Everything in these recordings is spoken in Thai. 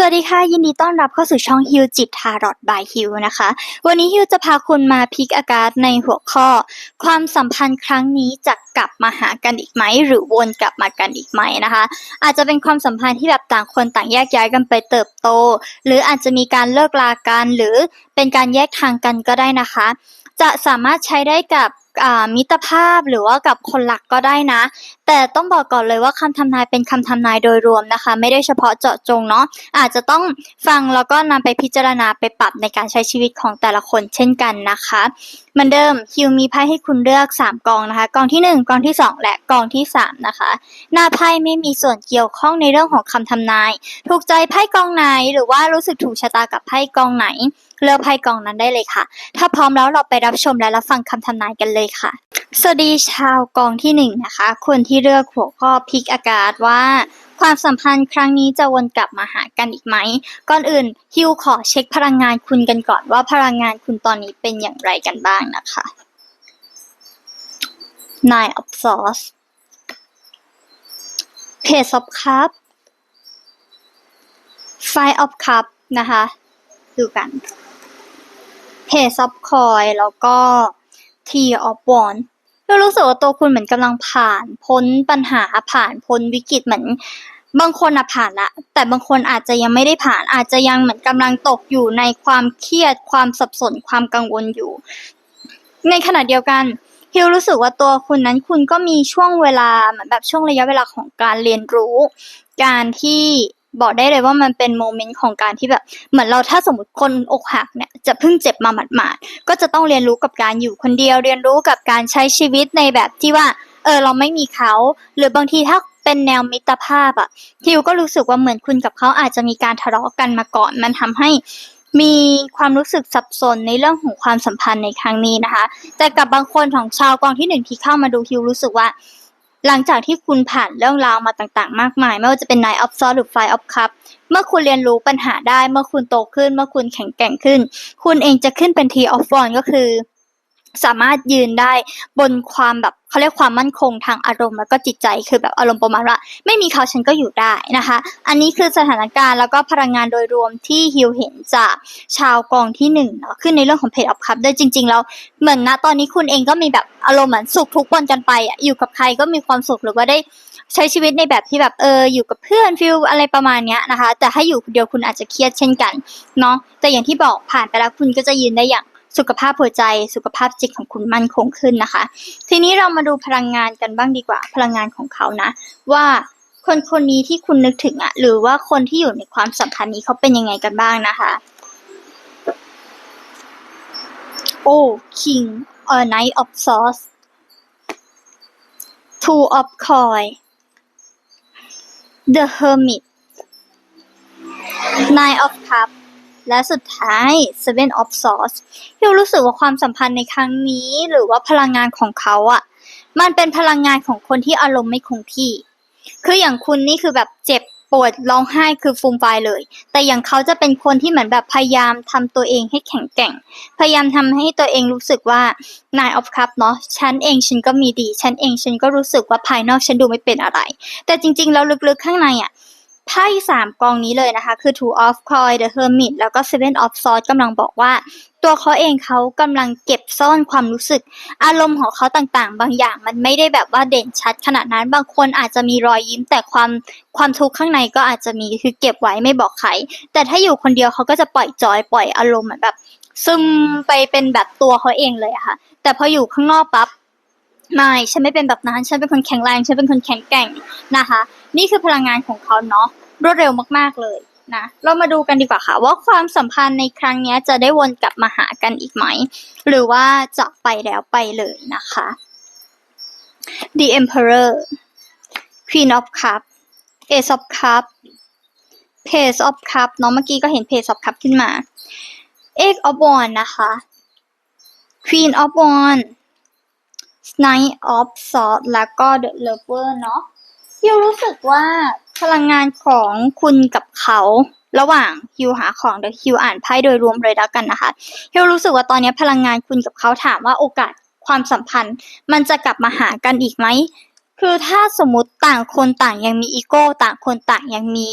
สวัสดีค่ะ ยินดีต้อนรับเข้าสู่ช่องฮิวจิตทารอดบายฮิวนะคะ วันนี้ฮิวจะพาคุณมาพิกอากาศในหัวข้อ ความสัมพันธ์ครั้งนี้จะกลับมาหากันอีกไหม หรือวนกลับมากันอีกไหมนะคะ อาจจะเป็นความสัมพันธ์ที่แบบต่างคนต่างแยกย้ายกันไปเติบโต หรืออาจจะมีการเลิกลากันหรือเป็นการแยกทางกันก็ได้นะคะ จะสามารถใช้ได้กับ มิตรภาพหรือว่ากับคนหลักก็ได้นะ แต่ต้องบอกก่อนเลยว่าคำทำนายเป็นคำทำนายโดยรวมนะคะ ไม่ได้เฉพาะเจาะจงเนาะอาจจะต้องฟังแล้วก็นำไปพิจารณาไปปรับในการใช้ชีวิตของแต่ละคนเช่นกันนะคะเหมือนเดิมฮิวมีไพ่ให้คุณเลือก 3กองนะคะกองที่ 1กองที่ 2 และกองที่ 3 นะคะ หน้าไพ่ไม่มีส่วนเกี่ยวข้องในเรื่องของคำทำนาย ถูกใจไพ่กองไหนหรือว่ารู้สึกถูกชะตากับไพ่กองไหน เลือกไพ่กองนั้นได้เลยค่ะ ถ้าพร้อมแล้วเราไปรับชมและรับฟังคำทำนายกันเลยค่ะ สวัสดีชาวกองที่หนึ่งนะคะ คนที่เลือกหัวข้อพิกอากาศว่า ความสัมพันธ์ครั้งนี้จะวนกลับมาหากันอีกไหม ก่อนอื่นฮิวขอเช็คพลังงานคุณกันก่อนว่าพลังงานคุณตอนนี้เป็นอย่างไรกันบ้างนะคะ Nine of Swords Page of Cup Five of Cup นะคะ ดูกัน Page of Coin แล้วก็ T of Wands เรารู้สึกว่าตัวคุณเหมือนกำลังผ่านพ้นปัญหาผ่านพ้นวิกฤตเหมือนบางคนอะผ่านละ แต่บางคนอาจจะยังไม่ได้ผ่าน อาจจะยังเหมือนกำลังตกอยู่ในความเครียดความสับสนความกังวลอยู่ ในขณะเดียวกันฮิวรู้สึกว่าตัวคุณนั้นคุณก็มีช่วงเวลาเหมือนแบบช่วงระยะเวลาของการเรียนรู้ การที่ บอกได้เลยว่ามันเป็นโมเมนต์ของการที่แบบเหมือนเราถ้าสมมติคนอกหักเนี่ยจะเพิ่งเจ็บมาหมาดๆก็จะต้องเรียนรู้กับการอยู่คนเดียวเรียนรู้กับการใช้ชีวิตในแบบที่ว่าเออเราไม่มีเขา หรือบางทีถ้าเป็นแนวมิตรภาพอะฮิวก็รู้สึกว่าเหมือนคุณกับเขาอาจจะมีการทะเลาะกันมาก่อน มันทำให้มีความรู้สึกสับสนในเรื่องของความสัมพันธ์ในครั้งนี้นะคะ แต่กับบางคนของชาวกองที่หนึ่งที่เข้ามาดูฮิวรู้สึกว่า หลังจากที่คุณผ่านเรื่องราวมาต่างๆ มากมาย ไม่ว่าจะเป็น Nine of Swords หรือ Five of Cups เมื่อคุณเรียนรู้ปัญหาได้ เมื่อคุณโตขึ้น เมื่อคุณแข็งแกร่งขึ้น คุณเองจะขึ้นเป็น T of Wands ก็คือ สามารถยืนได้บนความแบบเขาเรียกความมั่นคงทางอารมณ์แล้วก็จิตใจคือแบบอารมณ์ประมาณว่าไม่มีเขาฉันก็อยู่ได้นะคะ อันนี้คือสถานการณ์แล้วก็พลังงานโดยรวมที่ฮิวเห็นจากชาวกองที่หนึ่งเนาะขึ้นในเรื่องของเพจออฟคัพด้วยจริงๆแล้วเหมือนนะตอนนี้คุณเองก็มีแบบอารมณ์เหมือนสุขทุกข์ปนกันไปอะอยู่กับใครก็มีความสุขหรือว่าได้ใช้ชีวิตในแบบที่แบบเอออยู่กับเพื่อนฟิลอะไรประมาณเนี้ยนะคะ แต่ถ้าอยู่คนเดียวคุณอาจจะเครียดเช่นกันเนาะแต่อย่างที่บอกผ่านไปแล้วคุณก็จะยืนได้อย่าง สุขภาพหัวใจ สุขภาพจิตของคุณมั่นคงขึ้นนะคะ ทีนี้เรามาดูพลังงานกันบ้างดีกว่า พลังงานของเขานะ ว่าคนคนนี้ที่คุณนึกถึงอะหรือว่าคนที่อยู่ในความสัมพันธ์นี้เขาเป็นยังไงกันบ้างนะคะ โอ้ King or Knight of Swords Two of Coin The Hermit Nine of Cups และสุดท้าย Seven of Swords ฮิวรู้สึกว่าความสัมพันธ์ในครั้งนี้ หรือว่าพลังงานของเขาอะมันเป็นพลังงานของคนที่อารมณ์ไม่คงที่ คืออย่างคุณนี่คือแบบเจ็บปวดร้องไห้คือฟูมไฟายเลย แต่อย่างเขาจะเป็นคนที่เหมือนแบบพยายามทำตัวเองให้แข็งแกร่ง พยายามทำให้ตัวเองรู้สึกว่า Nine of Cups เนาะฉันเองฉันก็มีดี ฉันเองฉันก็รู้สึกว่าภายนอกฉันดูไม่เป็นอะไร แต่จริง ๆ แล้วลึกๆข้างในอะ ไพ่สามกองนี้เลยนะคะ คือ Two of Coins The Hermit แล้วก็ Seven of Swords กำลังบอกว่า ตัวเขาเองเขากำลังเก็บซ่อนความรู้สึก อารมณ์ของเขาต่างๆ บางอย่างมันไม่ได้แบบว่าเด่นชัดขนาดนั้น บางคนอาจจะมีรอยยิ้มแต่ความความทุกข์ข้างในก็อาจจะมีคือเก็บไว้ไม่บอกใคร แต่ถ้าอยู่คนเดียวเขาก็จะปล่อยจอยปล่อยอารมณ์เหมือนแบบ ซึมไปเป็นแบบตัวเขาเองเลยอะค่ะ แต่พออยู่ข้างนอกปั๊บไม่ฉันไม่เป็นแบบนั้น ฉันเป็นคนแข็งแรง ฉันเป็นคนแข็งแกร่งนะคะ นี่คือพลังงานของเขาเนาะรวดเร็วมากๆเลยนะเรามาดูกันดีกว่าค่ะ ว่าความสัมพันธ์ในครั้งนี้จะได้วนกลับมาหากันอีกไหม หรือว่าจะไปแล้วไปเลยนะคะ The Emperor Queen of Cup Ace of Cup Page of Cup เนาะเมื่อกี้ก็เห็น Page of Cup ขึ้นมา Eight of Wands นะคะ Queen of Wands Knight of Swords แล้วก็ The Lover เนาะ ฮิวรู้สึกว่าพลังงานของคุณกับเขาระหว่างฮิวหาของเดี๋ยวฮิวอ่านไพ่โดยรวมเลยแล้วกันนะคะฮิวรู้สึกว่าตอนนี้พลังงานคุณกับเขาถามว่าโอกาสความสัมพันธ์ มันจะกลับมาหากันอีกไหมคือถ้าสมมติต่างคนต่างยังมีอีโก้ต่างคนต่างยังมี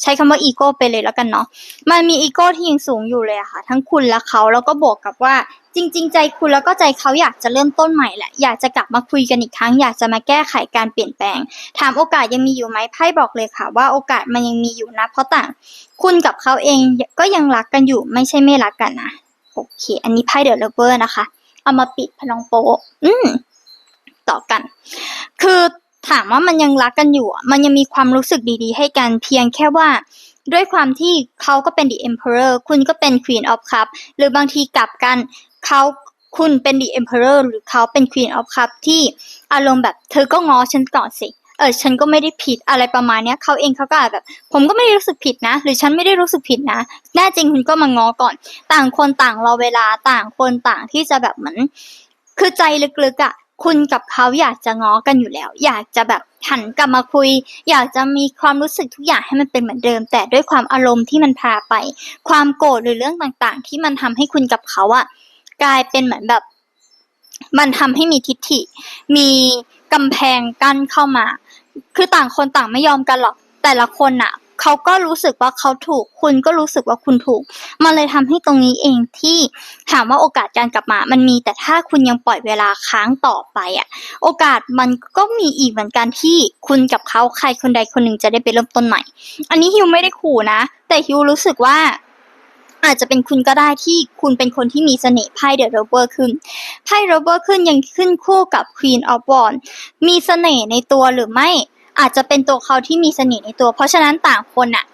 ใช้คำว่าอีโก้ไปเลยแล้วกันเนาะมันมีอีโก้ที่ยังสูงอยู่เลยอะค่ะ ทั้งคุณและเขาแล้วก็บวกกับว่า จริง ๆ ใจคุณแล้วก็ใจเขาอยากจะเริ่มต้นใหม่แหละ อยากจะกลับมาคุยกันอีกครั้ง อยากจะมาแก้ไขการเปลี่ยนแปลง ถามโอกาสยังมีอยู่ไหมไพ่บอกเลยค่ะ ว่าโอกาสมันยังมีอยู่นะ เพราะต่าง คุณกับเขาเองก็ยังรักกันอยู่ ไม่ใช่ไม่รักกันนะโอเค อันนี้ไพ่เดอะเลเวอร์นะคะ เอามาปิดพลังโปะอืมต่อกัน คือถามว่ามันยังรักกันอยู่ มันยังมีความรู้สึกดีๆ ให้กันเพียงแค่ว่าด้วยความที่เขาก็เป็น the emperor คุณก็เป็น queen of cup หรือบางทีกลับกัน เขาคุณเป็น the emperor หรือเขาเป็น queen of cup ที่อารมณ์แบบเธอก็ง้อฉันก่อนสิ เออฉันก็ไม่ได้ผิดอะไรประมาณเนี้ยเขาเองเขาก็อาจแบบ ผมก็ไม่ได้รู้สึกผิดนะ หรือฉันไม่ได้รู้สึกผิดนะ แน่จริงคุณก็มาง้อก่อน ต่างคนต่างรอเวลาต่างคนต่างที่จะแบบเหมือน คือใจลึกๆอะ่ะคุณกับเขาอยากจะง้อกันอยู่แล้ว อยากจะแบบหันกลับมาคุย อยากจะมีความรู้สึกทุกอย่างให้มันเป็นเหมือนเดิม แต่ด้วยความอารมณ์ที่มันพาไป ความโกรธหรือเรื่องต่างๆ ที่มันทำให้คุณกับเขาอะ กลายเป็นเหมือนแบบ มันทำให้มีทิฐิ มีกำแพงกั้นเข้ามา คือต่างคนต่างไม่ยอมกันหรอก แต่ละคนน่ะเขาก็รู้สึกว่าเขาถูก คุณก็รู้สึกว่าคุณถูก มันเลยทำให้ตรงนี้เองที่ถามว่าโอกาสการกลับมา มันมีแต่ถ้าคุณยังปล่อยเวลาค้างต่อไปอะ โอกาสมันก็มีอีกเหมือนกันที่คุณกับเขาใครคนใดคนหนึ่งจะได้ไปเริ่มต้นใหม่ อันนี้ฮิวไม่ได้ขู่นะ แต่ฮิวรู้สึกว่า อาจจะเป็นคุณก็ได้ที่คุณเป็นคนที่มีเสน่ห์ไพ่เดอะโรเบอร์ขึ้นไพ่โรเบอร์ขึ้นยังขึ้นคู่กับควีนออฟบอลมีเสน่ห์ในตัวหรือไม่อาจจะเป็นตัวเขาที่มีเสน่ห์ในตัว เพราะฉะนั้นต่างคนน่ะ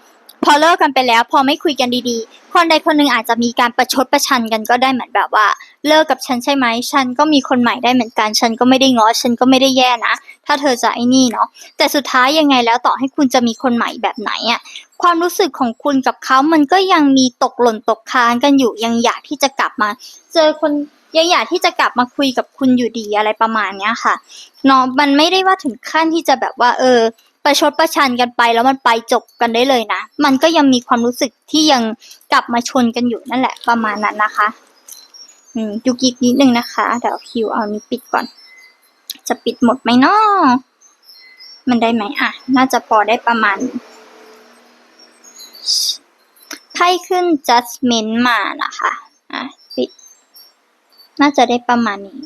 พอเลิกกันไปแล้ว พอไม่คุยกันดีๆ คนใดคนหนึ่งอาจจะมีการประชดประชันกันก็ได้เหมือนแบบว่า เลิกกับฉันใช่ไหมฉันก็มีคนใหม่ได้เหมือนกันฉันก็ไม่ได้ง้อฉันก็ไม่ได้แย่นะ ถ้าเธอจะไอ้นี่เนาะแต่สุดท้ายยังไงแล้วต่อให้คุณจะมีคนใหม่แบบไหนอะความรู้สึกของคุณกับเขามันก็ยังมีตกหล่นตกค้างกันอยู่ยังอยากที่จะกลับมา เจอคนยังอยากที่จะกลับมาคุยกับคุณอยู่ดีอะไรประมาณเนี้ยค่ะเนาะมันไม่ได้ว่าถึงขั้นที่จะแบบว่า เออ ประชดประชันกันไปแล้วมันไปจบกันได้เลยนะ มันก็ยังมีความรู้สึกที่ยังกลับมาชนกันอยู่นั่นแหละประมาณนั้นนะคะอืมยุกยิกนิดนึงนะคะเดี๋ยวคิวเอานี้ปิดก่อน จะปิดหมดไหมเนาะมันได้ไหมอะ น่าจะพอได้ประมาณนี้ไพ่ขึ้น judgment มานะคะ อะ ปิด น่าจะได้ประมาณนี้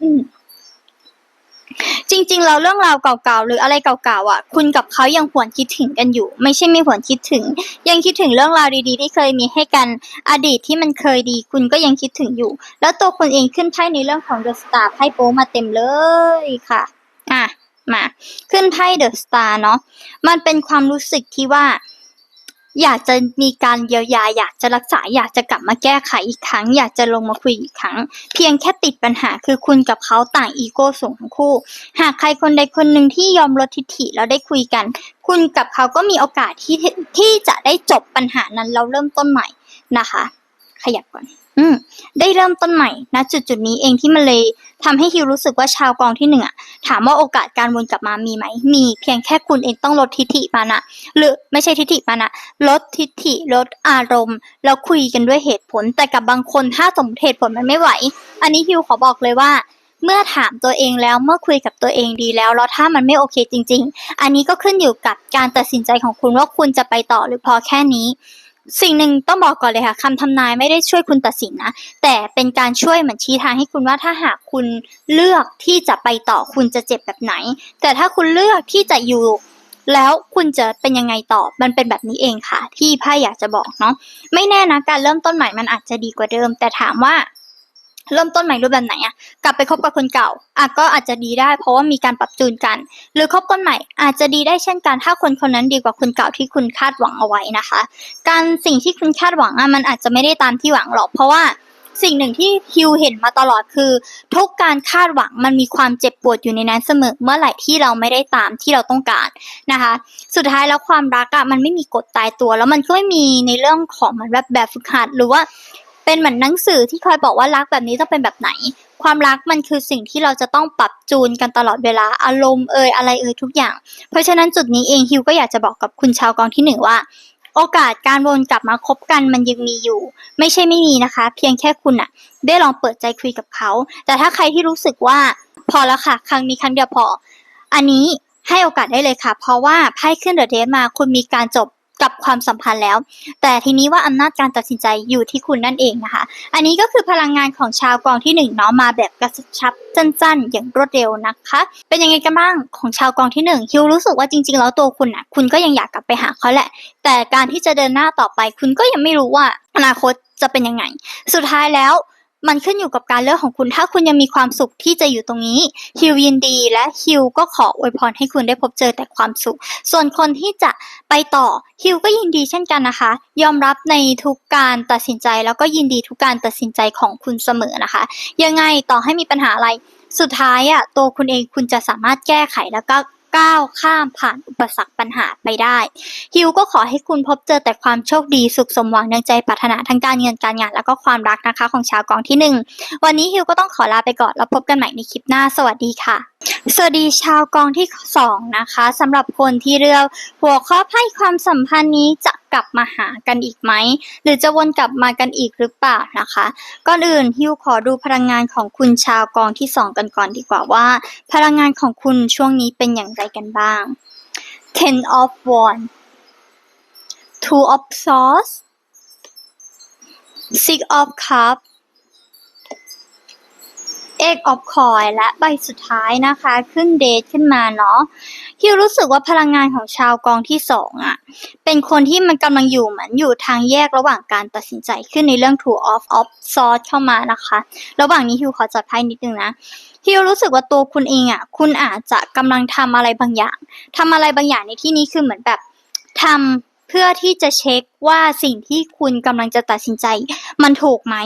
อืม จริงๆเราเรื่องราวเก่าๆหรืออะไรเก่าๆอะ คุณกับเขายังหวนคิดถึงกันอยู่ ไม่ใช่ไม่หวนคิดถึง ยังคิดถึงเรื่องราวดีๆ ที่เคยมีให้กันอดีตที่มันเคยดี คุณก็ยังคิดถึงอยู่ แล้วตัวคุณเองขึ้นไพ่ในเรื่องของ The Star ไพ่โป๊มาเต็มเลยค่ะอะมา ขึ้นไพ่ The Star เนาะมันเป็นความรู้สึกที่ว่า อยากจะมีการเยียวยา อยากจะรักษา อยากจะกลับมาแก้ไขอีกครั้ง อยากจะลงมาคุยอีกครั้ง เพียงแค่ติดปัญหาคือคุณกับเขาต่างอีโก้สูงทั้งคู่ หากใครคนใดคนหนึ่งที่ยอมลดทิฐิแล้วได้คุยกัน คุณกับเขาก็มีโอกาสที่ที่จะได้จบปัญหานั้นแล้วเริ่มต้นใหม่นะคะ ขยับก่อน อืมได้เริ่มต้นใหม่ณจุดจุดนี้เองที่มันเลยทำให้ฮิวรู้สึกว่าชาวกองที่หนึ่งอะถามว่าโอกาสการวนกลับมามีไหม มีเพียงแค่คุณเองต้องลดทิฐิมานะ หรือไม่ใช่ทิฐิมานะ ลดทิฐิลดอารมณ์ แล้วคุยกันด้วยเหตุผล แต่กับบางคนถ้าสมเหตุผลมันไม่ไหว อันนี้ฮิวขอบอกเลยว่าเมื่อถามตัวเองแล้วเมื่อคุยกับตัวเองดีแล้ว แล้วถ้ามันไม่โอเคจริง ๆ อันนี้ก็ขึ้นอยู่กับการตัดสินใจของคุณว่าคุณจะไปต่อหรือพอแค่นี้ สิ่งหนึ่งต้องบอกก่อนเลยค่ะคำทำนายไม่ได้ช่วยคุณตัดสินนะ แต่เป็นการช่วยเหมือนชี้ทางให้คุณว่าถ้าหากคุณเลือกที่จะไปต่อคุณจะเจ็บแบบไหน แต่ถ้าคุณเลือกที่จะอยู่ แล้วคุณจะเป็นยังไงต่อมันเป็นแบบนี้เองค่ะ ที่ไพ่อยากจะบอกเนาะไม่แน่นะการเริ่มต้นใหม่มันอาจจะดีกว่าเดิม แต่ถามว่า เริ่มต้นใหม่รูปแบบไหนอะกลับไปคบกับคนเก่าอะก็อาจจะดีได้ เพราะว่ามีการปรับจูนกัน หรือคบคนใหม่อาจจะดีได้เช่นกันถ้าคนคนนั้นดีกว่าคนเก่าที่คุณคาดหวังเอาไว้นะคะ การสิ่งที่คุณคาดหวังอะมันอาจจะไม่ได้ตามที่หวังหรอก เพราะว่าสิ่งหนึ่งที่ฮิวเห็นมาตลอดคือ ทุกการคาดหวังมันมีความเจ็บปวดอยู่ในนั้นเสมอเมื่อไหร่ที่เราไม่ได้ตามที่เราต้องการนะคะ สุดท้ายแล้วความรักอะมันไม่มีกฎตายตัว แล้วมันก็ไม่มีในเรื่องของมันแบบแบบฝึกหัดหรือว่า เป็นเหมือนหนังสือที่คอยบอกว่ารักแบบนี้ต้องเป็นแบบไหน ความรักมันคือสิ่งที่เราจะต้องปรับจูนกันตลอดเวลาอารมณ์เอ่ยอะไรเอ่ยทุกอย่าง เพราะฉะนั้นจุดนี้เองฮิวก็อยากจะบอกกับคุณชาวกองที่หนึ่งว่า โอกาสการวนกลับมาคบกันมันยังมีอยู่ ไม่ใช่ไม่มีนะคะ เพียงแค่คุณอะได้ลองเปิดใจคุยกับเขา แต่ถ้าใครที่รู้สึกว่าพอแล้วค่ะ ครั้งนี้ครั้งเดียวพอ อันนี้ให้โอกาสได้เลยค่ะ เพราะว่าไพ่ขึ้นเดอะเดทมาคุณมีการจบ กับความสัมพันธ์แล้ว แต่ทีนี้ว่าอำนาจการตัดสินใจอยู่ที่คุณนั่นเองนะคะ อันนี้ก็คือพลังงานของชาวกองที่หนึ่งเนาะมาแบบกระชับสั้นๆ อย่างรวดเร็วนะคะ เป็นยังไงกันบ้างของชาวกองที่หนึ่งฮิวรู้สึกว่าจริง ๆ แล้วตัวคุณอะ คุณก็ยังอยากกลับไปหาเขาแหละ แต่การที่จะเดินหน้าต่อไป คุณก็ยังไม่รู้ว่าอนาคตจะเป็นยังไง สุดท้ายแล้ว มันขึ้นอยู่กับการเลือกของคุณ ถ้าคุณยังมีความสุขที่จะอยู่ตรงนี้ฮิวยินดีและฮิวก็ขออวยพรให้คุณได้พบเจอแต่ความสุข ส่วนคนที่จะไปต่อฮิวก็ยินดีเช่นกันนะคะ ยอมรับในทุกการตัดสินใจ แล้วก็ยินดีทุกการตัดสินใจของคุณเสมอนะคะ ยังไงต่อให้มีปัญหาอะไร สุดท้ายอะตัวคุณเองคุณจะสามารถแก้ไขแล้วก็ ก้าวข้ามผ่านอุปสรรคปัญหาไปได้ ฮิวก็ขอให้คุณพบเจอแต่ความโชคดีสุขสมหวังในใจปรารถนาทั้งการเงินการงาน แล้วก็ความรักนะคะของชาวกองที่หนึ่งวันนี้ฮิวก็ต้องขอลาไปก่อนแล้วพบกันใหม่ในคลิปหน้า สวัสดีค่ะ สวัสดีชาวกองที่สองนะคะสำหรับคนที่เลือกหัวข้อไพ่ความสัมพันธ์นี้จะกลับมาหากันอีกไหม หรือจะวนกลับมากันอีกหรือเปล่านะคะ ก่อนอื่นฮิวขอดูพลังงานของคุณชาวกองที่สองกันก่อนดีกว่าว่า พลังงานของคุณช่วงนี้เป็นอย่างไรกันบ้าง Ten of Wands Two of Swords Six of Cups Eight of Coin และใบสุดท้ายนะคะ ขึ้นเดทขึ้นมาเนาะฮิวรู้สึกว่าพลังงานของชาวกองที่สองอะเป็นคนที่มันกำลังอยู่เหมือนอยู่ทางแยกระหว่างการตัดสินใจขึ้นในเรื่อง Two of of Swords เข้ามานะคะ ระหว่างนี้ฮิวขอจัดไพ่นิดนึงนะฮิวรู้สึกว่าตัวคุณเองอะ คุณอาจจะกำลังทำอะไรบางอย่างทำอะไรบางอย่างในที่นี้คือเหมือนแบบทำเพื่อที่จะเช็ค ว่าสิ่งที่คุณกำลังจะตัดสินใจ มันถูกไหม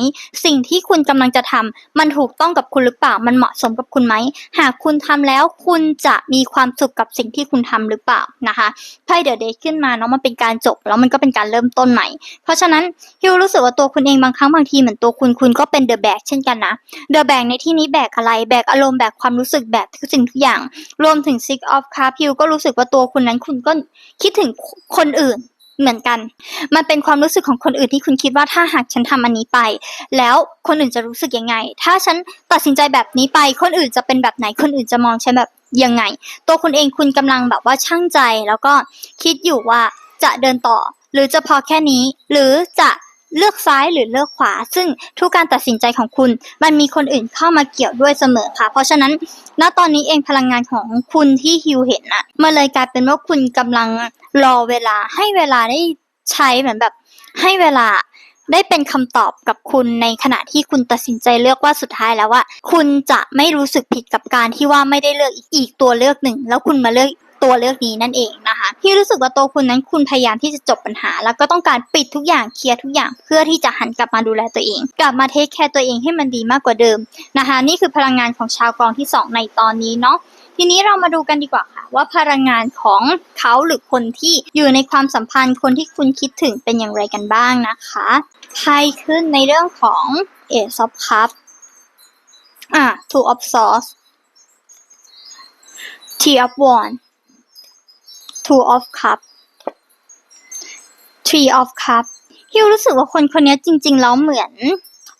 สิ่งที่คุณกำลังจะทำมันถูกต้องกับคุณหรือเปล่า มันเหมาะสมกับคุณไหม หากคุณทำแล้วคุณจะมีความสุขกับสิ่งที่คุณทำหรือเปล่านะคะไพ่เดอะเดย์ขึ้นมาเนาะมันเป็นการจบแล้วมันก็เป็นการเริ่มต้นใหม่ เพราะฉะนั้นฮิวรู้สึกว่าตัวคุณเองบางครั้งบางทีเหมือนตัวคุณคุณก็เป็นเดอะแบกเช่นกันนะเดอะแบกในที่นี้แบกอะไรแบกอารมณ์แบกความรู้สึกแบกทุกสิ่งทุกอย่าง รวมถึง Six of Cups ฮิวก็รู้สึกว่าตัวคุณนั้นคุณก็คิดถึงคนอื่น เหมือนกัน มันเป็นความรู้สึกของคนอื่นที่คุณคิดว่าถ้าหากฉันทำอันนี้ไป แล้วคนอื่นจะรู้สึกยังไง ถ้าฉันตัดสินใจแบบนี้ไป คนอื่นจะเป็นแบบไหน คนอื่นจะมองฉันแบบยังไง ตัวคุณเองคุณกำลังแบบว่าช่างใจ แล้วก็คิดอยู่ว่าจะเดินต่อ หรือจะพอแค่นี้ หรือจะ เลือกซ้ายหรือเลือกขวา ซึ่งทุกการตัดสินใจของคุณ มันมีคนอื่นเข้ามาเกี่ยวด้วยเสมอค่ะ เพราะฉะนั้น ณตอนนี้เองพลังงานของคุณที่ฮิวเห็นอะมันเลยกลายเป็นว่าคุณกำลังรอเวลาให้เวลาได้ใช้เหมือนแบบ ให้เวลาได้เป็นคำตอบกับคุณในขณะที่คุณตัดสินใจเลือกว่าสุดท้ายแล้วว่า คุณจะไม่รู้สึกผิดกับการที่ว่าไม่ได้เลือกอีกตัวเลือกหนึ่ง แล้วคุณมาเลือก ตัวเลือกนี้นั่นเองนะคะที่รู้สึกว่าตัวคุณนั้นคุณพยายามที่จะจบปัญหา แล้วก็ต้องการปิดทุกอย่างเคลียร์ทุกอย่าง เพื่อที่จะหันกลับมาดูแลตัวเอง กลับมาเทคแคร์ตัวเองให้มันดีมากกว่าเดิมนะคะนี่คือพลังงานของชาวกองที่สองในตอนนี้เนาะทีนี้เรามาดูกันดีกว่าค่ะ ว่าพลังงานของเขาหรือคนที่อยู่ในความสัมพันธ์คนที่คุณคิดถึงเป็นอย่างไรกันบ้างนะคะไพ่ขึ้นในเรื่องของ Ace of Cups อะ Two of Swords Three of Wands Two of cup Three of cup ฮิวรู้สึกว่าคนคนนี้จริง ๆ แล้วเหมือน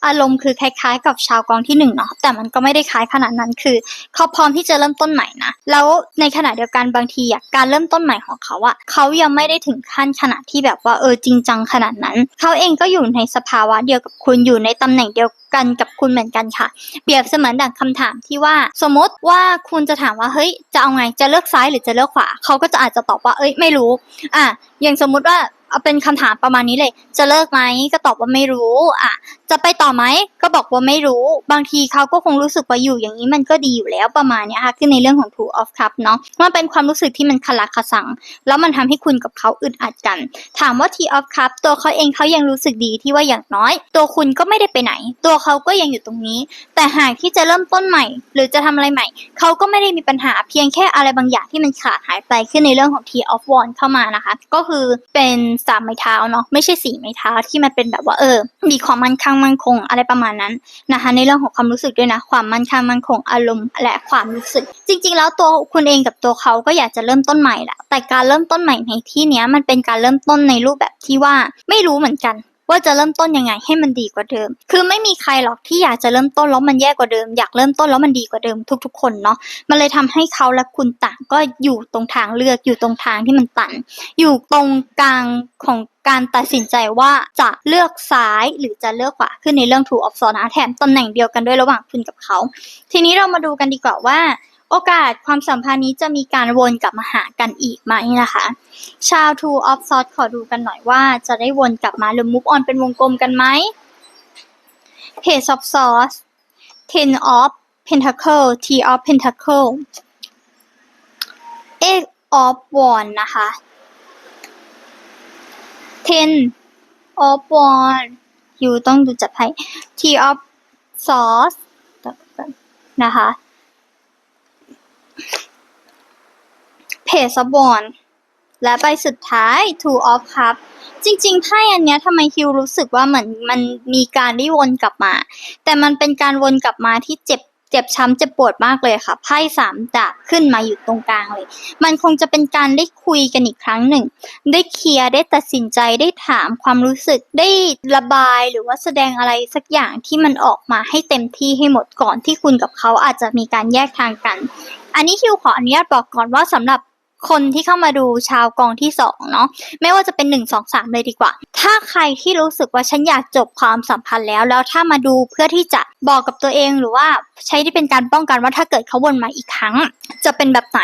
อารมณ์คือคล้ายๆ กับชาวกองที่หนึ่งเนาะแต่มันก็ไม่ได้คล้ายขนาดนั้นคือ เขาพร้อมที่จะเริ่มต้นใหม่นะแล้วในขณะเดียวกันบางทีอะการเริ่มต้นใหม่ของเขาอะเขายังไม่ได้ถึงขั้นขนาดที่แบบว่าเออจริงจังขนาดนั้นเขาเองก็อยู่ในสภาวะเดียวกับคุณอยู่ในตำแหน่งเดียวกันกับคุณเหมือนกันค่ะ เปรียบเสมือนดังคำถามที่ว่าสมมติว่าคุณจะถามว่าเฮ้ยจะเอาไงจะเลือกซ้ายหรือจะเลือกขวาเขาก็จะอาจจะตอบว่าเอ้ยไม่รู้อะอย่างสมมุติว่า เอาเป็นคำถามประมาณนี้เลย จะเลิกไหมก็ตอบว่าไม่รู้อะจะไปต่อไหมก็บอกว่าไม่รู้ บางทีเขาก็คงรู้สึกว่าอยู่อย่างนี้มันก็ดีอยู่แล้วประมาณนี้ค่ะคือในเรื่องของ two of cup เนาะมันเป็นความรู้สึกที่มันคลักขสัง แล้วมันทำให้คุณกับเขาอึดอัดกัน ถามว่า t of cup ตัวเขาเองเขายังรู้สึกดีที่ว่าอย่างน้อย ตัวคุณก็ไม่ได้ไปไหน ตัวเขาก็ยังอยู่ตรงนี้ แต่หากที่จะเริ่มต้นใหม่ หรือจะทำอะไรใหม่เขาก็ไม่ได้มีปัญหาเพียงแค่อะไรบางอย่างที่มันขาดหายไปขึ้นในเรื่องของ t of wand เข้ามานะคะ ก็คือเป็นสามไม้เท้าเนาะไม่ใช่สี่ไม้เท้าที่มันเป็นแบบว่าเออ มีความมั่นคงมั่นคงอะไรประมาณนั้นนะคะในเรื่องของความรู้สึกด้วยนะ ความมั่นคงมั่นคงอารมณ์และความรู้สึก จริง ๆ แล้วตัวคุณเองกับตัวเขาก็อยากจะเริ่มต้นใหม่แหละแต่การเริ่มต้นใหม่ในที่เนี้ยมันเป็นการเริ่มต้นในรูปแบบที่ว่าไม่รู้เหมือนกัน ว่าจะเริ่มต้นยังไงให้มันดีกว่าเดิม คือไม่มีใครหรอกที่อยากจะเริ่มต้นแล้วมันแย่กว่าเดิม อยากเริ่มต้นแล้วมันดีกว่าเดิมทุก ๆ คนเนาะ มันเลยทำให้เขาและคุณต่างก็อยู่ตรงทางเลือกอยู่ตรงทางที่มันตัน อยู่ตรงกลางของการตัดสินใจว่าจะเลือกซ้ายหรือจะเลือกขวาขึ้นในเรื่อง Two of s o นะแถมตำแหน่งเดียวกันด้วยระหว่างคุณกับเขา ทีนี้เรามาดูกันดีกว่าว่า โอกาสความสัมพันธ์นี้จะมีการวนกลับมาหากันอีกไหมนะคะ ชาว Two of Swords ขอดูกันหน่อยว่าจะได้วนกลับมาหรือ move on เป็นวงกลมกันไหม Page of Swords Ten of Pentacle T of Pentacle Eight of Wands นะคะ Ten of Wands อยู่ต้องดูจัดไพ่ T of Swords นะคะ เพจสบอนและใบสุดท้าย Two of Cups จริงๆไพ่อันเนี้ยทำไมฮิวรู้สึกว่าเหมือนมันมีการได้วนกลับมา แต่มันเป็นการวนกลับมาที่เจ็บ เจ็บช้ำเจ็บปวดมากเลยค่ะไพ่สามดาบขึ้นมาอยู่ตรงกลางเลย มันคงจะเป็นการได้คุยกันอีกครั้งหนึ่ง ได้เคลียร์ได้ตัดสินใจได้ถามความรู้สึกได้ระบายหรือว่าแสดงอะไรสักอย่างที่มันออกมาให้เต็มที่ให้หมดก่อนที่คุณกับเขาอาจจะมีการแยกทางกัน อันนี้คิวขออนุญาตบอกก่อนว่าสำหรับ คนที่เข้ามาดูชาวกองที่สองเนาะไม่ว่าจะเป็นหนึ่งสองสามเลยดีกว่า ถ้าใครที่รู้สึกว่าฉันอยากจบความสัมพันธ์แล้ว แล้วถ้ามาดูเพื่อที่จะบอกกับตัวเองหรือว่าใช้ที่เป็นการป้องกันว่าถ้าเกิดเขาวนมาอีกครั้ง จะเป็นแบบไหน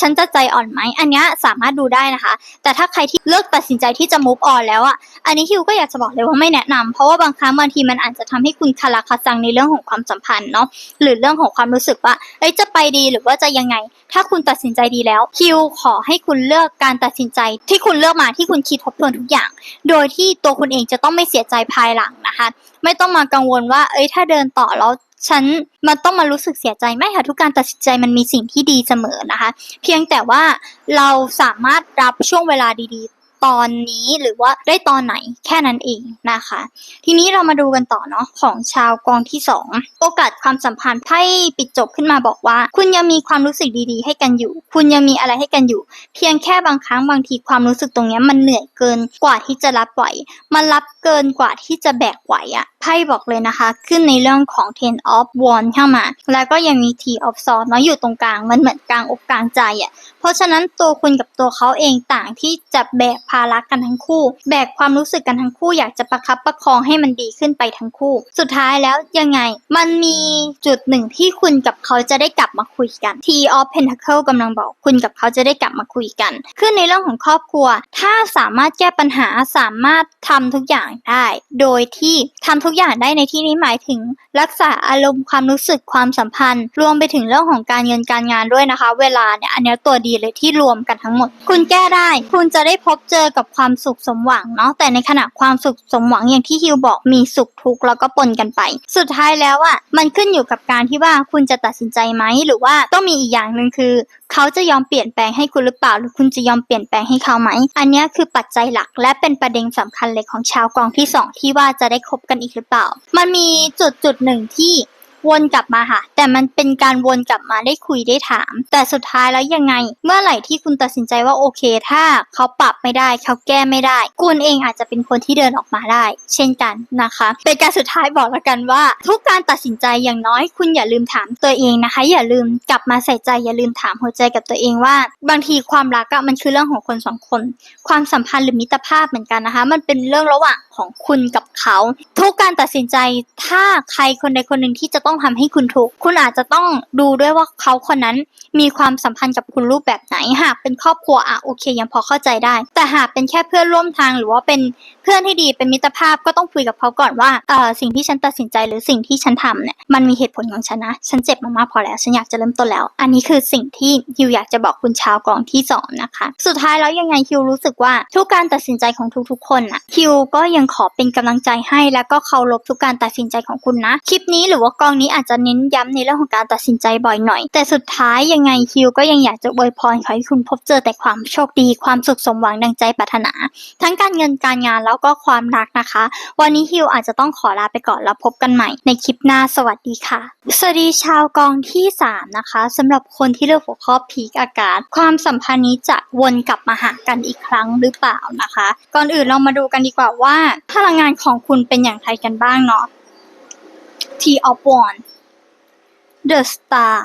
ฉันจะใจอ่อนไหมอันนี้สามารถดูได้นะคะ แต่ถ้าใครที่เลิกตัดสินใจที่จะ move on แล้วอะอันนี้คิวก็อยากจะบอกเลยว่าไม่แนะนำเพราะว่าบางครั้งบางทีมันอาจจะทำให้คุณคาราคาซังในเรื่องของความสัมพันธ์เนาะหรือเรื่องของความรู้สึกว่าเอ้ยจะไปดีหรือว่าจะยังไง ถ้าคุณตัดสินใจดีแล้วคิวขขอให้คุณเลือกการตัดสินใจที่คุณเลือกมาที่คุณคิดทบทวนทุกอย่าง โดยที่ตัวคุณเองจะต้องไม่เสียใจภายหลังนะคะ ไม่ต้องมากังวลว่า เอ้ยถ้าเดินต่อแล้วฉันมันต้องมารู้สึกเสียใจไม่ค่ะทุกการตัดสินใจมันมีสิ่งที่ดีเสมอนะคะ เพียงแต่ว่าเราสามารถรับช่วงเวลาดีๆ ตอนนี้หรือว่าได้ตอนไหนแค่นั้นเองนะคะ ทีนี้เรามาดูกันต่อเนาะของชาวกองที่สองโอกาสความสัมพันธ์ไพ่ปิดจบขึ้นมาบอกว่า คุณยังมีความรู้สึกดีๆ ให้กันอยู่ คุณยังมีอะไรให้กันอยู่ เพียงแค่บางครั้งบางทีความรู้สึกตรงนี้มันเหนื่อยเกินกว่าที่จะรับไหวมันรับเกินกว่าที่จะแบกไหวอะ ไพ่บอกเลยนะคะ ขึ้นในเรื่องของ ten of wands เข้ามา แล้วก็ยังมี t of swords เนาะอยู่ตรงกลาง มันเหมือนกลางอกกลางใจอะเพราะฉะนั้นตัวคุณกับตัวเขาเองต่างที่จะแบกภาระกันทั้งคู่ แบกความรู้สึกกันทั้งคู่ อยากจะประคับประคองให้มันดีขึ้นไปทั้งคู่ สุดท้ายแล้วยังไง มันมีจุดหนึ่งที่คุณกับเขาจะได้กลับมาคุยกัน T of Pentacle กำลังบอกคุณกับเขาจะได้กลับมาคุยกัน ขึ้นในเรื่องของครอบครัว ถ้าสามารถแก้ปัญหาสามารถทำทุกอย่างได้ โดยที่ทำทุกอย่างได้ในที่นี้หมายถึง รักษาอารมณ์ความรู้สึกความสัมพันธ์ รวมไปถึงเรื่องของการเงินการงานด้วยนะคะ เวลาเนี่ยอันนี้ตัวดีเลยที่รวมกันทั้งหมด คุณแก้ได้ คุณจะได้พบเจอกับความสุขสมหวังเนาะแต่ในขณะความสุขสมหวังอย่างที่ฮิวบอกมีสุขทุกข์แล้วก็ปนกันไป สุดท้ายแล้วอะมันขึ้นอยู่กับการที่ว่าคุณจะตัดสินใจไหมหรือว่าต้องมีอีกอย่างหนึ่งคือ เขาจะยอมเปลี่ยนแปลงให้คุณหรือเปล่า หรือคุณจะยอมเปลี่ยนแปลงให้เขาไหม อันนี้คือปัจจัยหลักและเป็นประเด็นสำคัญเลยของชาวกองที่สองที่ว่าจะได้คบกันอีกหรือเปล่า มันมีจุดจุดหนึ่งที่ วนกลับมาค่ะ แต่มันเป็นการวนกลับมาได้คุยได้ถาม แต่สุดท้ายแล้วยังไง เมื่อไหร่ที่คุณตัดสินใจว่าโอเค ถ้าเขาปรับไม่ได้เขาแก้ไม่ได้ คุณเองอาจจะเป็นคนที่เดินออกมาได้ เช่นกันนะคะ เป็นการสุดท้ายบอกแล้วกันว่า ทุกการตัดสินใจอย่างน้อย คุณอย่าลืมถามตัวเองนะคะ อย่าลืมกลับมาใส่ใจอย่าลืมถามหัวใจกับตัวเองว่า บางทีความรักอะมันคือเรื่องของคนสองคน ความสัมพันธ์หรือมิตรภาพเหมือนกันนะคะ มันเป็นเรื่องระหว่างของคุณกับเขา ทุกการตัดสินใจถ้าใครคนใดคนหนึ่งที่จะต้ององทำให้คุณถูกคุณอาจจะต้องดูด้วยว่าเขาคนนั้นมีความสัมพันธ์กับคุณรูปแบบไหน หากเป็นครอบครัวอะโอเค ยังพอเข้าใจได้ แต่หากเป็นแค่เพื่อนร่วมทางหรือว่าเป็นเพื่อนที่ดีเป็นมิตรภาพก็ต้องคุยกับเขาก่อนว่าเออสิ่งที่ฉันตัดสินใจหรือสิ่งที่ฉันทำเนี่ยมันมีเหตุผลของฉันนะฉันเจ็บมามากพอแล้วฉันอยากจะเริ่มต้นแล้ว อันนี้คือสิ่งที่ฮิวอยากจะบอกคุณชาวกองที่สองนะคะ สุดท้ายแล้วยังไงฮิวรู้สึกว่าทุกการตัดสินใจของทุกๆ คนน่ะฮิวก็ยังขอเป็นกำลังใจให้ แล้วก็เคารพทุกการตัดสินใจของคุณนะคลิปนี้หรือว่ากองนี้อาจจะเน้นย้ำในเรื่องของการตัดสินใจบ่อยหน่อย แต่สุดท้ายยังไงฮิวก็ยังอยากจะอวยพรขอให้คุณพบเจอแต่ความโชคดีความสุขสมหวังดังใจปรารถนา ทั้งการเงินการงานแล้วก็ความรักนะคะ วันนี้ฮิวอาจจะต้องขอลาไปก่อนแล้วพบกันใหม่ในคลิปหน้าสวัสดีค่ะ สวัสดีชาวกองที่ 3 นะคะสำหรับคนที่เลือกหัวข้อพีกอากาศ ความสัมพันธ์นี้จะวนกลับมาหากันอีกครั้งหรือเปล่านะคะ ก่อนอื่นเรามาดูกันดีกว่าว่าพลังงานของคุณเป็นอย่างไรกันบ้างเนาะ T of Wands The Star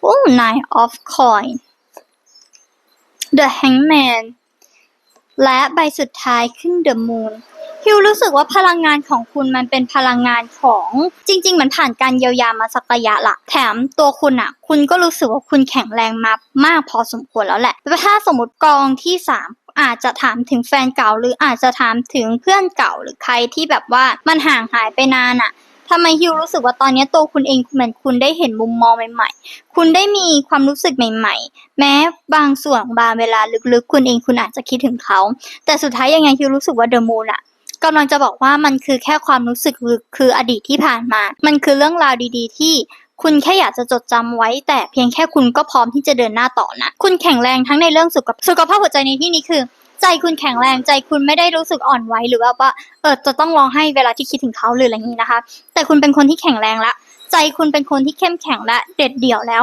โอ้ Nine of Coin The Hangman และใบสุดท้ายขึ้น The Moon ฮิวรู้สึกว่าพลังงานของคุณมันเป็นพลังงานของจริงๆเหมือนผ่านการเยียวยามาสักระยะละแถมตัวคุณอะคุณก็รู้สึกว่าคุณแข็งแรงมามากพอสมควรแล้วแหละแต่ถ้าสมมติกองที่สาม อาจจะถามถึงแฟนเก่า หรืออาจจะถามถึงเพื่อนเก่าหรือใครที่แบบว่ามันห่างหายไปนานอะทำไมฮิวรู้สึกว่าตอนนี้ตัวคุณเองเหมือนคุณได้เห็นมุมมองใหม่ ๆ คุณได้มีความรู้สึกใหม่ ๆ แม้บางส่วนบางเวลาลึกๆ คุณเองคุณอาจจะคิดถึงเขา แต่สุดท้ายยังไงฮิวรู้สึกว่าเดอะมูนอะกำลังจะบอกว่ามันคือแค่ความรู้สึกคืออดีตที่ผ่านมา มันคือเรื่องราวดี ๆ ที่ คุณแค่อยากจะจดจำไว้ แต่เพียงแค่คุณก็พร้อมที่จะเดินหน้าต่อนะ คุณแข็งแรงทั้งในเรื่องสุขภาพสุขภาพหัวใจในที่นี้คือ ใจคุณแข็งแรงใจคุณไม่ได้รู้สึกอ่อนไหวหรือว่าว่าเออจะต้องร้องไห้เวลาที่คิดถึงเขาหรืออะไรอย่างนี้นะคะ แต่คุณเป็นคนที่แข็งแรงละใจคุณเป็นคนที่เข้มแข็งและเด็ดเดี่ยวแล้ว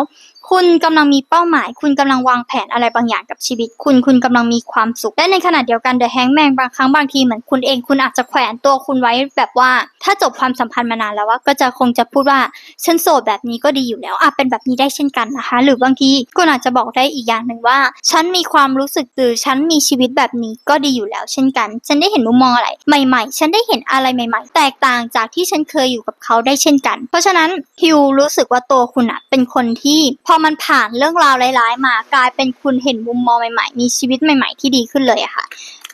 คุณกำลังมีเป้าหมาย คุณกำลังวางแผนอะไรบางอย่างกับชีวิต คุณคุณกำลังมีความสุขและในขณะเดียวกันเดอะแฮงแมงบางครั้งบางทีเหมือนคุณเองคุณอาจจะแขวนตัวคุณไว้แบบว่า ถ้าจบความสัมพันธ์มานานแล้วว่าก็จะคงจะพูดว่าฉันโสดแบบนี้ก็ดีอยู่แล้วอะเป็นแบบนี้ได้เช่นกันนะคะ หรือบางทีคุณอาจจะบอกได้อีกอย่างหนึ่งว่า ฉันมีความรู้สึกหรือฉันมีชีวิตแบบนี้ก็ดีอยู่แล้ว เช่นกัน ฉันได้เห็นมุมมองอะไร ใหม่ ๆ ฉันได้เห็นอะไรใหม่ ๆ แตกต่างจากที่ฉันเคยอยู่กับเขาได้เช่นกัน เพราะฉะนั้นฮิวรู้สึกว่าตัวคุณอะเป็นคนที่พอมันผ่านเรื่องราวร้ายๆ มากลายเป็นคุณเห็นมุมมองใหม่ๆ มีชีวิตใหม่ ๆ ที่ดีขึ้นเลยอะค่ะ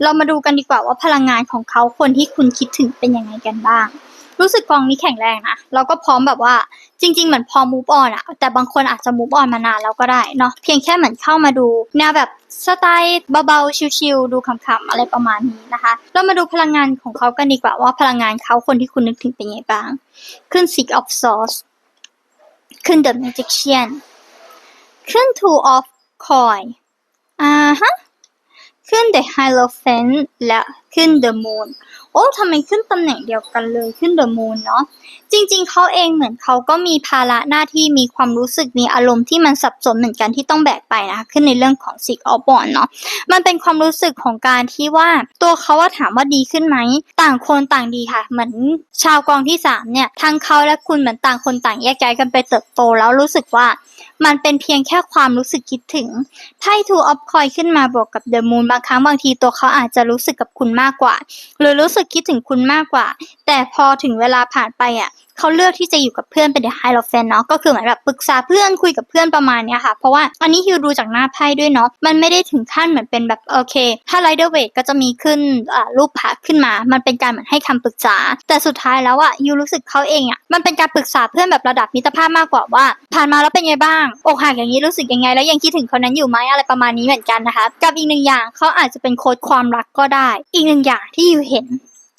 เรามาดูกันดีกว่าว่าพลังงานของเขาคนที่คุณคิดถึงเป็นยังไงกันบ้าง รู้สึกกองนี้แข็งแรงนะแล้วก็พร้อมแบบว่าจริง ๆ เหมือนพอมูฟออนอะแต่บางคนอาจจะมูฟออนมานานแล้วก็ได้เนาะเพียงแค่เหมือนเข้ามาดูแนวแบบสไตล์เบาๆชิลๆดูขำๆอะไรประมาณนี้นะคะ เรามาดูพลังงานของเขากันดีกว่าว่าพลังงานเขาคนที่คุณนึกถึงเป็นยังไงบ้าง ขึ้น Six of Swords ขึ้น The Magician ขึ้น Two of Coin อ่าฮะ ขึ้น The Hierophant และขึ้น The Moon โอ้ทำไมขึ้นตำแหน่งเดียวกันเลยขึ้น The Moon เนาะจริง ๆเขาเองเหมือนเขาก็มีภาระหน้าที่มีความรู้สึกมีอารมณ์ที่มันสับสนเหมือนกันที่ต้องแบกไปนะคะขึ้นในเรื่องของ Six of Wands เนาะมันเป็นความรู้สึกของการที่ว่าตัวเขาว่าถามว่าดีขึ้นไหมต่างคนต่างดีค่ะ เหมือนชาวกองที่สามเนี่ยทั้งเขาและคุณเหมือนต่างคนต่างแยกย้ายกันไปเติบโตแล้วรู้สึกว่ามันเป็นเพียงแค่ความรู้สึกคิดถึงไพ่ Two of Coin ขึ้นมาบวกกับ The Moon บางครั้งบางทีตัวเขาอาจจะรู้สึกกับคุณมากกว่าหรือรู้สึกคิดถึงคุณมากกว่า แต่พอถึงเวลาผ่านไปอะ เขาเลือกที่จะอยู่กับเพื่อนเป็น The High of Fan เนาะก็คือเหมือนแบบปรึกษาเพื่อนคุยกับเพื่อนประมาณเนี้ยค่ะ เพราะว่าอันนี้ฮิวดูจากหน้าไพ่ด้วยเนาะมันไม่ได้ถึงขั้นเหมือนเป็นแบบโอเค ถ้า Rider Waite ก็จะมีขึ้นอ่ารูปพระขึ้นมา มันเป็นการเหมือนให้คำปรึกษา แต่สุดท้ายแล้วอะยูรู้สึกเขาเองอะมันเป็นการปรึกษาเพื่อนแบบระดับมิตรภาพมากกว่าว่า ผ่านมาแล้วเป็นไงบ้างอกหักอย่างนี้รู้สึกยังไง แล้วยังคิดถึงคนนั้นอยู่ไหมอะไรประมาณนี้เหมือนกันนะคะกับอีกหนึ่งอย่างเขาอาจจะเป็นโค้ดความรักก็ได้ อีกหนึ่งอย่างที่ยูเห็น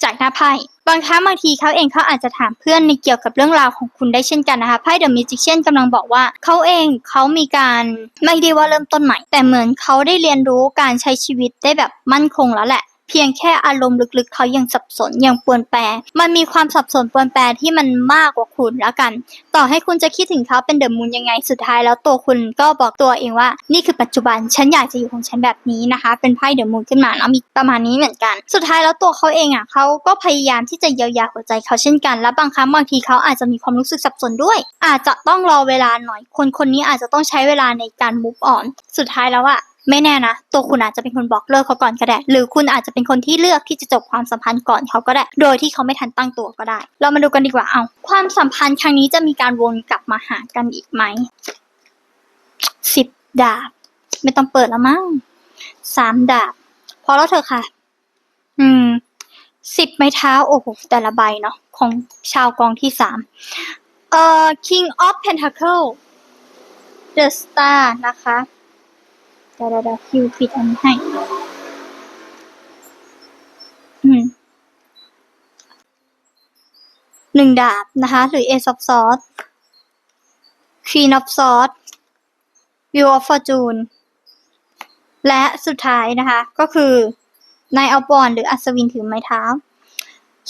จากหน้าไพ่บางครั้งบางทีเขาเองเขาอาจจะถามเพื่อนในเกี่ยวกับเรื่องราวของคุณได้เช่นกันนะคะไพ่เดอะมิจิเชียนกำลังบอกว่าเขาเองเขามีการไม่ได้ว่าเริ่มต้นใหม่ แต่เหมือนเขาได้เรียนรู้การใช้ชีวิตได้แบบมั่นคงแล้วแหละ เพียงแค่อารมณ์ลึกๆเขายังสับสนยังปวนแปร มันมีความสับสนปวนแปรที่มันมากกว่าคุณแล้วกัน ต่อให้คุณจะคิดถึงเขาเป็นเดอะมูนยังไงสุดท้ายแล้วตัวคุณก็บอกตัวเองว่า นี่คือปัจจุบันฉันอยากจะอยู่ของฉันแบบนี้นะคะ เป็นไพ่เดอะมูนขึ้นมาแล้วมีประมาณนี้เหมือนกัน สุดท้ายแล้วตัวเขาเองอะเขาก็พยายามที่จะเยียวยาหัวใจเขาเช่นกัน และบางครั้งบางทีเขาอาจจะมีความรู้สึกสับสนด้วย อาจจะต้องรอเวลาหน่อย คนคนนี้อาจจะต้องใช้เวลาในการ move on สุดท้ายแล้วอะ ไม่แน่นะ ตัวคุณอาจจะเป็นคนบอกเลิกเขาก่อนก็ได้ หรือคุณอาจจะเป็นคนที่เลือกที่จะจบความสัมพันธ์ก่อนเขาก็ได้ โดยที่เขาไม่ทันตั้งตัวก็ได้ เรามาดูกันดีกว่าเอาความสัมพันธ์ครั้งนี้จะมีการวนกลับมาหากันอีกไหมสิบดาบ ไม่ต้องเปิดแล้วมั้งสามดาบพอแล้วเถอะค่ะ อืมสิบไม้เท้าโอ้โหแต่ละใบเนาะของชาวกองที่สามเอ่อ King of Pentacle The Star นะคะ ดี๋ยวเดี๋ยวเดี๋ยวคิวปิดอันนี้ให้ อืมหนึ่งดาบนะคะ หรือ Ace of Swords Queen of Swords Wheel of Fortune และสุดท้ายนะคะ ก็คือนายเอาบอนหรืออัศวินถือไม้เท้า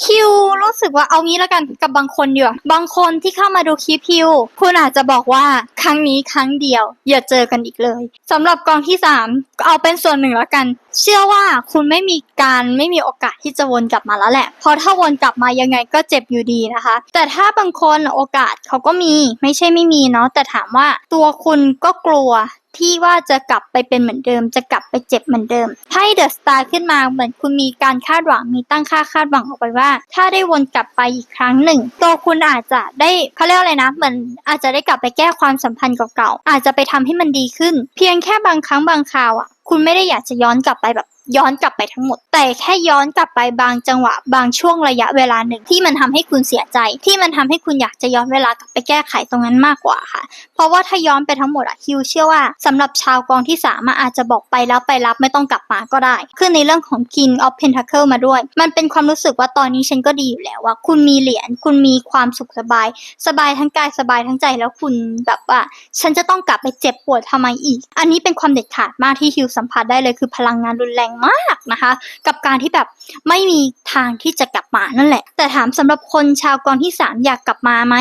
คิวรู้สึกว่าเอางี้แล้วกันกับบางคนอยู่บางคนที่เข้ามาดูคลิปคิว คุณอาจจะบอกว่าครั้งนี้ครั้งเดียว อย่าเจอกันอีกเลยสำหรับกองที่สามเอาเป็นส่วนหนึ่งแล้วกัน เชื่อว่าคุณไม่มีการไม่มีโอกาสที่จะวนกลับมาแล้วแหละเพราะถ้าวนกลับมายังไงก็เจ็บอยู่ดีนะคะ แต่ถ้าบางคนโอกาสเขาก็มีไม่ใช่ไม่มีเนาะแต่ถามว่าตัวคุณก็กลัว ที่ว่าจะกลับไปเป็นเหมือนเดิม จะกลับไปเจ็บเหมือนเดิมให้เดอะสตาร์ขึ้นมาเหมือนคุณมีการคาดหวังมีตั้งค่าคาดหวังออกไปว่า ถ้าได้วนกลับไปอีกครั้งหนึ่ง ตัวคุณอาจจะได้เขาเรียกอะไรนะเหมือนอาจจะได้กลับไปแก้ความสัมพันธ์เก่าๆอาจจะไปทำให้มันดีขึ้น เพียงแค่บางครั้งบางคราวอะ คุณไม่ได้อยากจะย้อนกลับไปแบบย้อนกลับไปทั้งหมด แต่แค่ย้อนกลับไปบางจังหวะ บางช่วงระยะเวลาหนึ่งที่มันทำให้คุณเสียใจ ที่มันทำให้คุณอยากจะย้อนเวลากลับไปแก้ไขตรงนั้นมากกว่าค่ะ เพราะว่าถ้าย้อนไปทั้งหมดอะฮิวเชื่อว่าสำหรับชาวกองที่สามอะอาจจะบอกไปแล้วไปรับไม่ต้องกลับมาก็ได้คือในเรื่องของ King of Pentacle มาด้วย มันเป็นความรู้สึกว่าตอนนี้ฉันก็ดีอยู่แล้วว่าคุณมีเหรียญคุณมีความสุขสบาย สบายทั้งกายสบายทั้งใจแล้วคุณแบบว่า ฉันจะต้องกลับไปเจ็บปวดทำไมอีก อันนี้เป็นความเด็ดขาดมากที่ฮิวสัมผัสได้เลยคือพลังงานรุนแรงมากนะคะ กับการที่แบบไม่มีทางที่จะกลับมานั่นแหละ แต่ถามสำหรับคนชาวกองที่สามอยากกลับมาไหม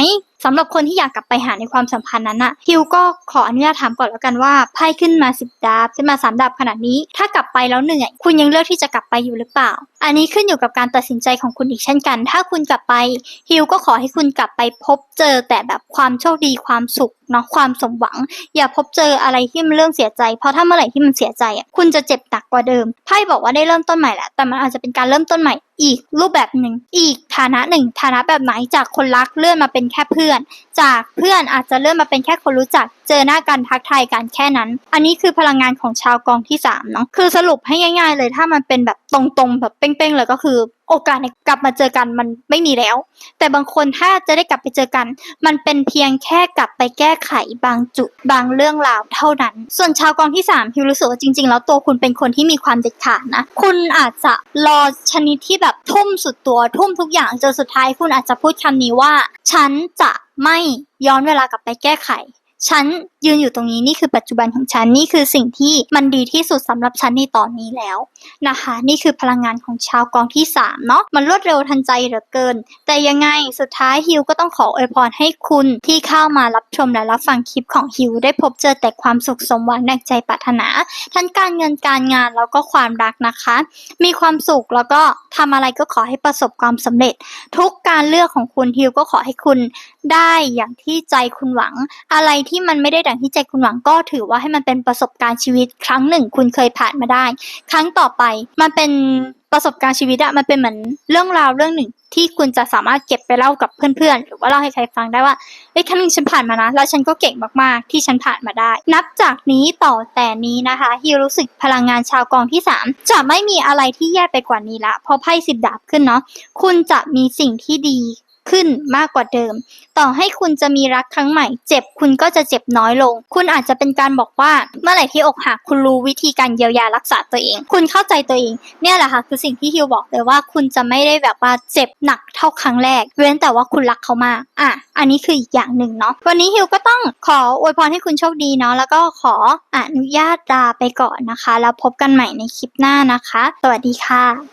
สำหรับคนที่อยากกลับไปหาในความสัมพันธ์นั้นอะฮิวก็ขออนุญาตถามก่อนแล้วกันว่าไพ่ขึ้นมาสิบดาบขึ้นมาสามดาบขนาดนี้ ถ้ากลับไปแล้วเหนื่อยคุณยังเลือกที่จะกลับไปอยู่หรือเปล่า อันนี้ขึ้นอยู่กับการตัดสินใจของคุณอีกเช่นกัน ถ้าคุณกลับไปฮิวก็ขอให้คุณกลับไปพบเจอแต่แบบความโชคดีความสุขเนาะความสมหวัง อย่าพบเจออะไรที่มันเรื่องเสียใจ เพราะถ้าเมื่อไหร่ที่มันเสียใจอะคุณจะเจ็บหนักกว่าเดิมไพ่บอกว่าได้เริ่มต้นใหม่แหละแต่มันอาจจะเป็นการเริ่มต้นใหม่ อีกรูปแบบหนึ่ง อีกฐานะหนึ่งฐานะแบบไหนจากคนรักเลื่อนมาเป็นแค่เพื่อน จากเพื่อนอาจจะเลื่อนมาเป็นแค่คนรู้จัก เจอหน้ากันทักทายกันแค่นั้น อันนี้คือพลังงานของชาวกองที่สามเนาะคือสรุปให้ง่าย ๆ เลยถ้ามันเป็นแบบตรงๆแบบเป้งๆเลยก็คือ โอกาสในกลับมาเจอกันมันไม่มีแล้ว แต่บางคนถ้าจะได้กลับไปเจอกัน มันเป็นเพียงแค่กลับไปแก้ไขบางจุดบางเรื่องราวเท่านั้น ส่วนชาวกองที่3ามฮิวรู้สึกว่าจริง ๆ แล้วตัวคุณเป็นคนที่มีความเด็ดขาดนะ คุณอาจจะรอชนิดที่แบบทุ่มสุดตัวทุ่มทุกอย่างจนสุดท้ายคุณอาจจะพูดคำนี้ว่า ฉันจะไม่ย้อนเวลากลับไปแก้ไข ฉันยืนอยู่ตรงนี้นี่คือปัจจุบันของฉันนี่คือสิ่งที่มันดีที่สุดสำหรับฉันในตอนนี้แล้วนะคะ นี่คือพลังงานของชาวกองที่3เนาะมันรวดเร็วทันใจเหลือเกิน แต่ยังไงสุดท้ายฮิวก็ต้องขออวยพรให้คุณที่เข้ามารับชมและรับฟังคลิปของฮิวได้พบเจอแต่ความสุขสมหวังดังใจปรารถนา ทั้งการเงินการงานแล้วก็ความรักนะคะ มีความสุขแล้วก็ทำอะไรก็ขอให้ประสบความสำเร็จ ทุกการเลือกของคุณฮิวก็ขอให้คุณได้อย่างที่ใจคุณหวัง อะไรที่มันไม่ได้ดังที่ใจคุณหวังก็ถือว่าให้มันเป็นประสบการณ์ชีวิตครั้งหนึ่ง คุณเคยผ่านมาได้ ครั้งต่อไปมันเป็นประสบการณ์ชีวิตอะมันเป็นเหมือนเรื่องราวเรื่องหนึ่งที่คุณจะสามารถเก็บไปเล่ากับเพื่อนๆ หรือว่าเล่าให้ใครฟังได้ว่าเฮ้ยครั้งหนึงฉันผ่านมานะ แล้วฉันก็เก่งมากๆ ที่ฉันผ่านมาได้ นับจากนี้ต่อแต่นี้นะคะฮิวรู้สึกพลังงานชาวกองที่ 3 จะไม่มีอะไรที่แย่ไปกว่านี้ละพราะไพ่สิบดาบขึ้นเนาะคุณจะมีสิ่งที่ดี ขึ้นมากกว่าเดิม ต่อให้คุณจะมีรักครั้งใหม่ เจ็บคุณก็จะเจ็บน้อยลง คุณอาจจะเป็นการบอกว่าเมื่อไหร่ที่อกหักคุณรู้วิธีการเยียวยารักษาตัวเอง คุณเข้าใจตัวเอง เนี่ยแหละค่ะคือสิ่งที่ฮิวบอกเลยว่าคุณจะไม่ได้แบบว่าเจ็บหนักเท่าครั้งแรก เว้นแต่ว่าคุณรักเขามากอะอันนี้คืออีกอย่างหนึ่งเนาะวันนี้ฮิวก็ต้องขออวยพรให้คุณโชคดีเนาะแล้วก็ขออนุญาตลาไปก่อนนะคะ แล้วพบกันใหม่ในคลิปหน้านะคะ สวัสดีค่ะ